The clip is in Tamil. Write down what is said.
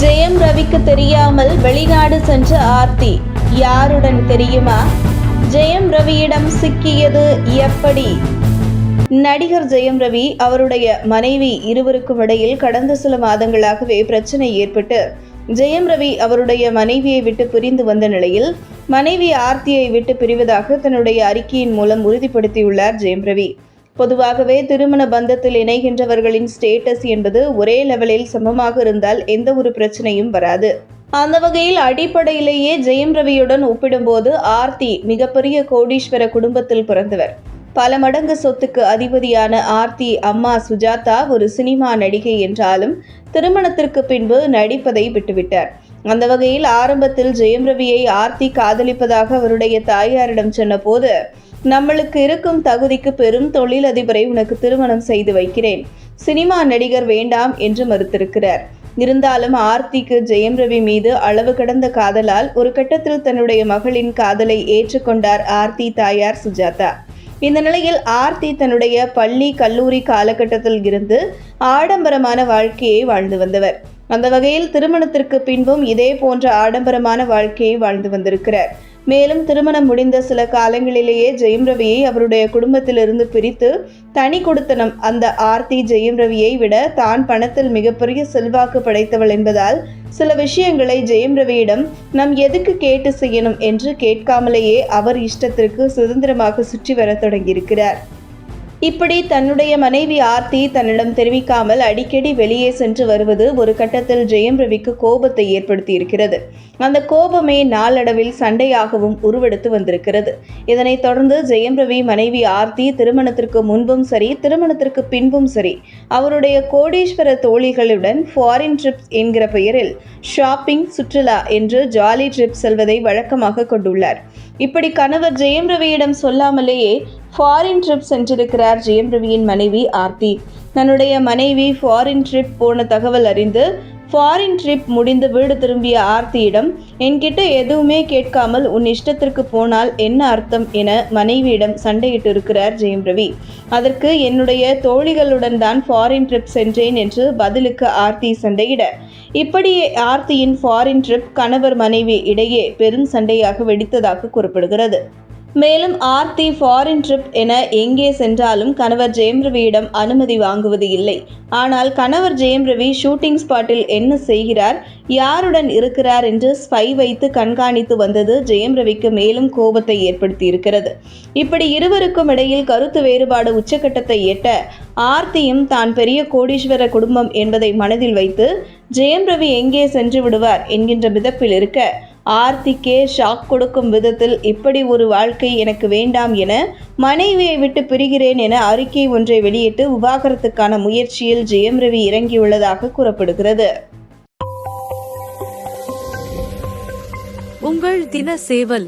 ஜெயம் ரவிக்கு தெரியாமல் வெளிநாடு சென்ற ஆர்த்தி. யாருடன் தெரியுமா? ஜெயம் ரவியிடம் சிக்கியது எப்படி? நடிகர் ஜெயம் ரவி அவருடைய மனைவி இருவருக்கும் இடையில் கடந்த சில மாதங்களாகவே பிரச்சனை ஏற்பட்டு ஜெயம் ரவி அவருடைய மனைவியை விட்டு பிரிந்து வந்த நிலையில் மனைவி ஆர்த்தியை விட்டு பிரிவதாக தன்னுடைய அறிக்கையின் மூலம் உறுதிப்படுத்தியுள்ளார் ஜெயம் ரவி. பொதுவாகவே திருமண பந்தத்தில் இணைகின்றவர்களின் ஸ்டேட்டஸ் என்பது ஒரே லெவலில் சமமாக இருந்தால் எந்த ஒரு பிரச்சனையும் வராது. அந்த வகையில் அடிப்படையிலேயே ஜெயம் ரவியுடன் ஒப்பிடும்போது ஆர்த்தி மிகப்பெரிய கோடீஸ்வர குடும்பத்தில் பிறந்தவர். பல மடங்கு சொத்துக்கு அதிபதியான ஆர்த்தி அம்மா சுஜாதா ஒரு சினிமா நடிகை என்றாலும் திருமணத்திற்கு பின்பு நடிப்பதை விட்டுவிட்டார். அந்த வகையில் ஆரம்பத்தில் ஜெயம் ரவியை ஆர்த்தி காதலிப்பதாக அவருடைய தாயாரிடம் சொன்னபோது நம்மளுக்கு இருக்கும் தகுதிக்கு பெரும் தொழிலதிபரை உனக்கு திருமணம் செய்து வைக்கிறேன். சினிமா நடிகர் வேண்டாம் என்று மறுத்திருக்கிறார். இருந்தாலும் ஆர்த்திக்கு ஜெயம் ரவி மீது அளவு கடந்த காதலால் ஒரு கட்டத்தில் தன்னுடைய மகளின் காதலை ஏற்றுக்கொண்டார் ஆர்த்தி தாயார் சுஜாதா. இந்த நிலையில் ஆர்த்தி தன்னுடைய பள்ளி கல்லூரி காலகட்டத்தில் இருந்து ஆடம்பரமான வாழ்க்கையை வாழ்ந்து வந்தவர். அந்த வகையில் திருமணத்திற்கு பின்பும் இதே போன்ற ஆடம்பரமான வாழ்க்கையை வாழ்ந்து வந்திருக்கிறார். மேலும் திருமணம் முடிந்த சில காலங்களிலேயே ஜெயம் ரவியை அவருடைய குடும்பத்திலிருந்து பிரித்து தனி கொடுத்தனம் அந்த ஆர்த்தி ஜெயம் ரவியை விட தான் பணத்தில் மிகப்பெரிய செல்வாக்கு படைத்தவள் என்பதால் சில விஷயங்களை ஜெயம் ரவியிடம் நம் எதுக்கு கேட்டு செய்யணும் என்று கேட்காமலேயே அவர் இஷ்டத்திற்கு சுதந்திரமாக சுற்றி வரத் தொடங்கியிருக்கிறார். இப்படி தன்னுடைய மனைவி ஆர்த்தி தன்னிடம் தெரிவிக்காமல் அடிக்கடி வெளியே சென்று வருவது ஒரு கட்டத்தில் ஜெயம் ரவிக்கு கோபத்தை ஏற்படுத்தி இருக்கிறது அந்த கோபமே நாளடைவில் சண்டையாகவும் உருவெடுத்து வந்திருக்கிறது. இதனைத் தொடர்ந்து ஜெயம் ரவி மனைவி ஆர்த்தி திருமணத்திற்கு முன்பும் சரி திருமணத்திற்கு பின்பும் சரி அவருடைய கோடீஸ்வர தோழிகளுடன் ஃபாரின் ட்ரிப்ஸ் என்கிற பெயரில் ஷாப்பிங் சுற்றுலா என்று ஜாலி ட்ரிப் செல்வதை வழக்கமாக கொண்டுள்ளார். இப்படி கணவர் ஜெயம் ரவியிடம் சொல்லாமலேயே ஃபாரின் ட்ரிப் சென்றிருக்கிறார் ஜெயம் ரவியின் மனைவி ஆர்த்தி. தன்னுடைய மனைவி ஃபாரின் ட்ரிப் போன தகவல் அறிந்து ஃபாரின் ட்ரிப் முடிந்து வீடு திரும்பிய ஆர்த்தியிடம் என்கிட்ட எதுவுமே கேட்காமல் உன் இஷ்டத்திற்கு போனால் என்ன அர்த்தம்? என மனைவியிடம் சண்டையிட்டு இருக்கிறார் ஜெயம் ரவி அதற்கு என்னுடைய தோழிகளுடன் தான் ஃபாரின் ட்ரிப் சென்றேன் என்று பதிலுக்கு ஆர்த்தி சண்டையிட. இப்படியே ஆர்த்தியின் ஃபாரின் ட்ரிப் கணவர் மனைவி இடையே பெரும் சண்டையாக வெடித்ததாக கூறப்படுகிறது. மேலும் ஆர்த்தி ஃபாரின் ட்ரிப் என எங்கே சென்றாலும் கணவர் ஜெயம் ரவியிடம் அனுமதி வாங்குவது இல்லை. ஆனால் கணவர் ஜெயம் ரவி ஷூட்டிங் ஸ்பாட்டில் என்ன செய்கிறார்? யாருடன் இருக்கிறார் என்று ஸ்பை வைத்து கண்காணித்து வந்தது ஜெயம் ரவிக்கு மேலும் கோபத்தை ஏற்படுத்தியிருக்கிறது. இப்படி இருவருக்கும் இடையில் கருத்து வேறுபாடு உச்சக்கட்டத்தை எட்ட ஆர்த்தியும் தான் பெரிய கோடீஸ்வர குடும்பம் என்பதை மனதில் வைத்து ஜெயம் ரவி எங்கே சென்று விடுவார்? என்கின்ற மிதப்பில் இருக்க ஆர்த்திக்கே ஷாக் கொடுக்கும் விதத்தில் இப்படி ஒரு வாழ்க்கை எனக்கு வேண்டாம் என மனைவியை விட்டு பிரிகிறேன் என அறிக்கை ஒன்றை வெளியிட்டு விவாகரத்துக்கான முயற்சியில் ஜெயம் ரவி இறங்கியுள்ளதாக கூறப்படுகிறது. உங்கள் தின சேவல்